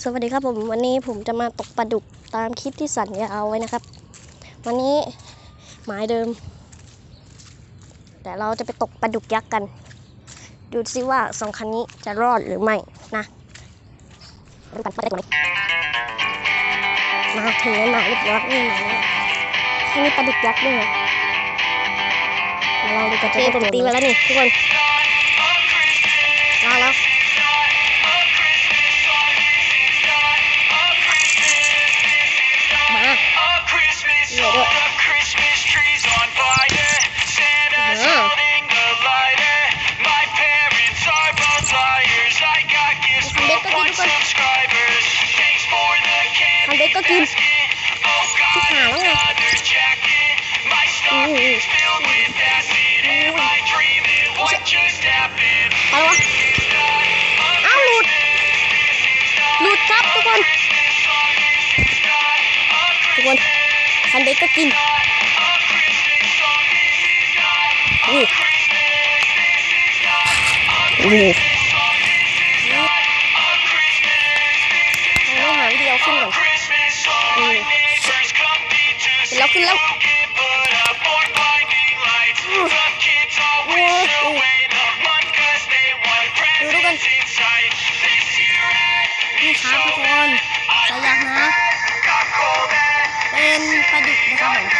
สวัสดีครับผมวันนี้ผมจะมาตกปลาดุกตามคลิปที่สัญญาเอาไว้นะครับ วันนี้หมายเดิม แต่เราจะไปตกปลาดุกยักษ์กัน ดูซิว่าสองคันนี้จะรอดหรือไม่นะดูกันไปได้ตัวไหนมาถึงแล้วหมายเรียบร้อยนี่หมายแล้วให้มีปลาดุกยักษ์ด้วยเหรอมาลองดูกันจะได้ผมตีมาแล้วนี่ทุกคนลองแล้ว bait ko, Kim. basket. Oh God, Halo nga. another jacket. My stocking's filled with acid. Am I dreaming? What just happened? อะไรวะอ้าวหลุด หลุดครับทุกคน ทุกคนคันเด็กก็กินนี่โอ้โหาหางเดียวขึ้นก่อน Christmas song. Mm. Neighbors come meet to ขึ้นแล้วขึ้นแล้ว Get put up more blinding lights. The kids all wish away the month 'cause they want presents inside. This year at นี่ครับทุกคนสายักนะ got cold and เป็นปลาดุกนะครับผม